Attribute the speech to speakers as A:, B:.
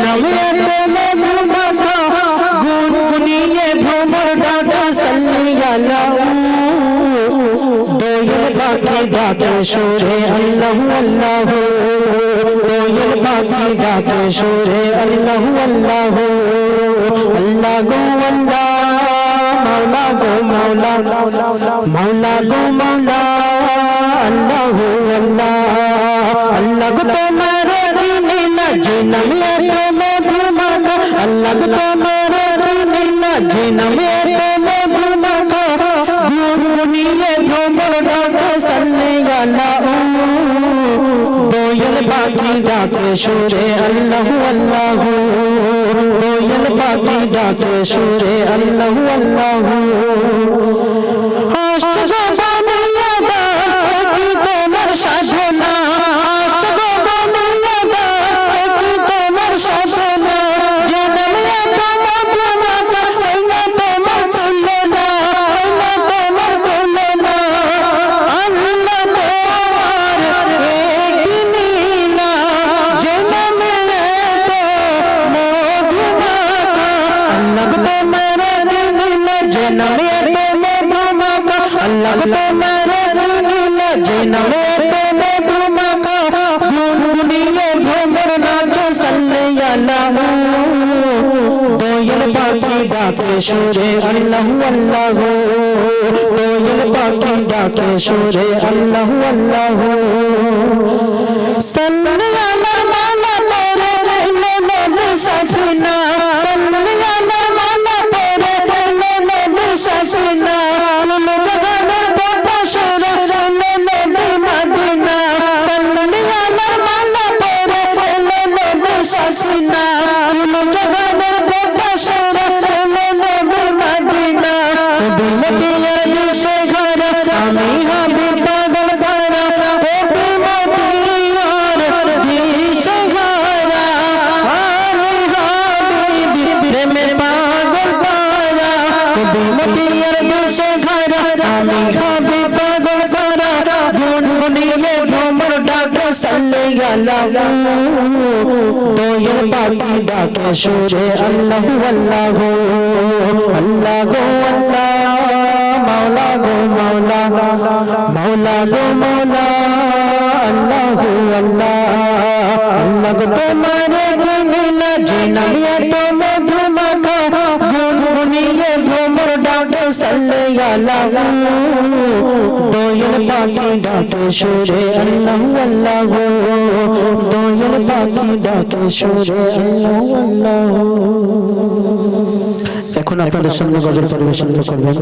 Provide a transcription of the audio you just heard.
A: নামে এত মধু মাখা গুনগুনিয়ে ভ্রমর ডাকা সাল্লি আলা দোয়েল পাখি ডাকে সুরে আল্লাহু আল্লাহু দোয়েল পাখি ডাকে সুরে আল্লাহু আল্লাহু আল্লাহ গো আল্লাহ আল্লাহ আল্লাহ গো তোমার দিনে না জিনামে এত মধু মাখা গুনগুনিয়ে ভ্রমর ডাকে সাল্লে আলা দোয়েল পাখি ডাকে, সুরে আল্লাহু আল্লাহু। দোয়েল পাখি ডাকে নামে তো মধুমাকা আল্লাহ তোমার নীলা যে নামে তো মধুমাকা গুনগুনিয়ে ভ্রমর নাচ সাল্লে আল্লাহ দোয়েল পাখি ডাকে সুরে আল্লাহ আল্লাহ। দোয়েল পাখি ডাকে সুরে আল্লাহ Yes, ডাকে গেলাম দোয়েল পাখি ডাকে সুরে আল্লাহ আল্লাহ আল্লাহ গো আল্লাহ মাওলা গো মাওলা মাওলা গো মাওলা আল্লাহ আল্লাহ আল্লাহ গো তোমার দোয়েল পাখি ডাকে সুরে আল্লাহ। আল্লাহ দোয়েল পাখি ডাকে সুরে আল্লাহ আল্লাহ এখন আপনাদের সামনে গজল পরিবেশন করবেন